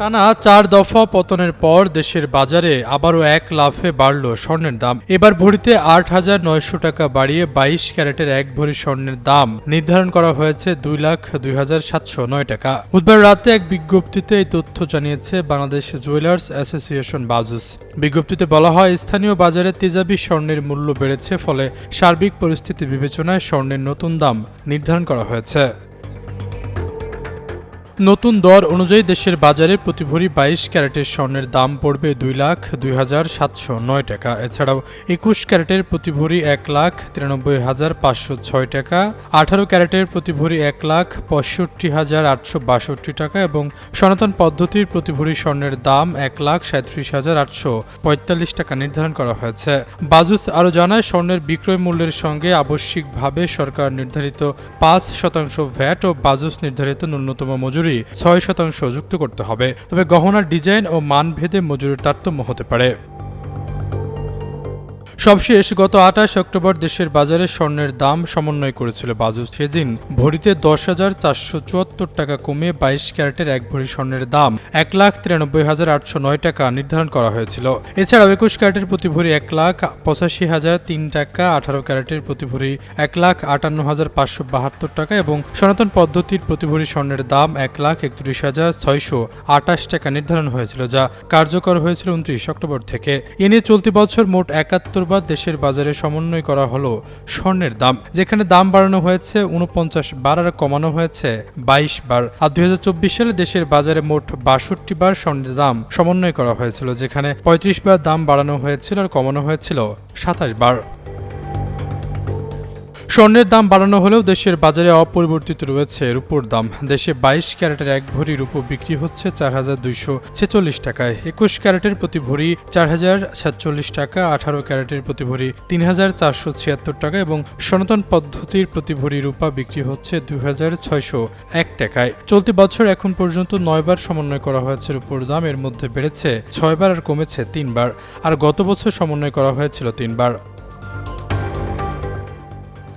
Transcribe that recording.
টানা চার দফা পতনের পর দেশের বাজারে আবারও এক লাফে বাড়ল স্বর্ণের দাম। এবার ভরিতে আট হাজার নয়শো টাকা বাড়িয়ে বাইশ ক্যারেটের এক ভরি স্বর্ণের দাম নির্ধারণ করা হয়েছে দুই লাখ দুই হাজার সাতশো নয় টাকা। বুধবার রাতে এক বিজ্ঞপ্তিতে এই তথ্য জানিয়েছে বাংলাদেশ জুয়েলার্স অ্যাসোসিয়েশন বাজুস। বিজ্ঞপ্তিতে বলা হয়, স্থানীয় বাজারে তেজাবি স্বর্ণের মূল্য বেড়েছে, ফলে সার্বিক পরিস্থিতি বিবেচনায় স্বর্ণের নতুন দাম নির্ধারণ করা হয়েছে। নতুন দর অনুযায়ী দেশের বাজারে প্রতি ভরি বাইশ ক্যারেটের স্বর্ণের দাম পড়বে দুই লাখ দুই হাজার সাতশো নয় টাকা। এছাড়াও একুশ ক্যারেটের প্রতি ভরি এক লাখ তিরানব্বই হাজার পাঁচশো ছয় টাকা, আঠারো ক্যারেটের প্রতি ভরি এক লাখ পঁয়ষট্টি হাজার আটশো বাষট্টি টাকা এবং সনাতন পদ্ধতির প্রতি ভরি স্বর্ণের দাম এক লাখ সাঁত্রিশ হাজার আটশো পঁয়তাল্লিশ টাকা নির্ধারণ করা হয়েছে। বাজুস আরও জানায়, স্বর্ণের বিক্রয় মূল্যের সঙ্গে আবশ্যিকভাবে সরকার নির্ধারিত পাঁচ শতাংশ ভ্যাট ও বাজুস নির্ধারিত ন্যূনতম মজুরি ছয় শতাংশ যুক্ত করতে হবে। তবে গহনার ডিজাইন ও মানভেদে মজুরির তারতম্য হতে পারে। সবশেষ গত আঠাশ অক্টোবর দেশের বাজারে স্বর্ণের দাম সমন্বয় করেছিল বাজুস সেদিন। ভরিতে দশ হাজার চারশো চুয়াত্তর টাকা কমে বাইশ ক্যারেটের এক ভরি স্বর্ণের দাম এক লাখ তিরানব্বই হাজার আটশো নয় টাকা নির্ধারণ করা হয়েছিল। এছাড়াও একুশ ক্যারেটের প্রতি ভরি এক লাখ পঁচাশি হাজার তিন টাকা, আঠারো ক্যারেটের প্রতি ভরি এক লাখ আটান্ন হাজার পাঁচশো বাহাত্তর টাকা এবং সনাতন পদ্ধতির প্রতি ভরি স্বর্ণের দাম এক লাখ একত্রিশ হাজার ছয়শো আটাশ টাকা নির্ধারণ হয়েছিল, যা কার্যকর হয়েছিল উনত্রিশ অক্টোবর থেকে। এ নিয়ে চলতি বছর মোট একাত্তর দেশের বাজারে সমন্বয় করা হলো স্বর্ণের দাম, যেখানে দাম বাড়ানো হয়েছে উনপঞ্চাশ বার আর কমানো হয়েছে, বাইশ বার। আর দুই হাজার চব্বিশ সালে দেশের বাজারে মোট বাষট্টি বার স্বর্ণের দাম সমন্বয় করা হয়েছিল, যেখানে পঁয়ত্রিশ বার দাম বাড়ানো হয়েছিল আর কমানো হয়েছিল সাতাশ বার। স্বর্ণের দাম বাড়ানো হলেও দেশের বাজারে অপরিবর্তিত রয়েছে রূপোর দাম। দেশে বাইশ ক্যারেটের এক ভরি রূপো বিক্রি হচ্ছে চার হাজার দুইশো ছেচল্লিশ টাকায়। একুশ ক্যারেটের প্রতি ভরি চার হাজার সাতচল্লিশ টাকা, আঠারো ক্যারেটের প্রতি ভরি তিন হাজার চারশো ছিয়াত্তর টাকা এবং সনাতন পদ্ধতির প্রতি ভরি রূপা বিক্রি হচ্ছে দুই হাজার ছয়শো এক টাকায়। চলতি বছর এখন পর্যন্ত নয়বার সমন্বয় করা হয়েছে রূপোর দাম, এর মধ্যে বেড়েছে ছয়বার আর কমেছে তিনবার। আর গত বছর সমন্বয় করা হয়েছিল তিনবার।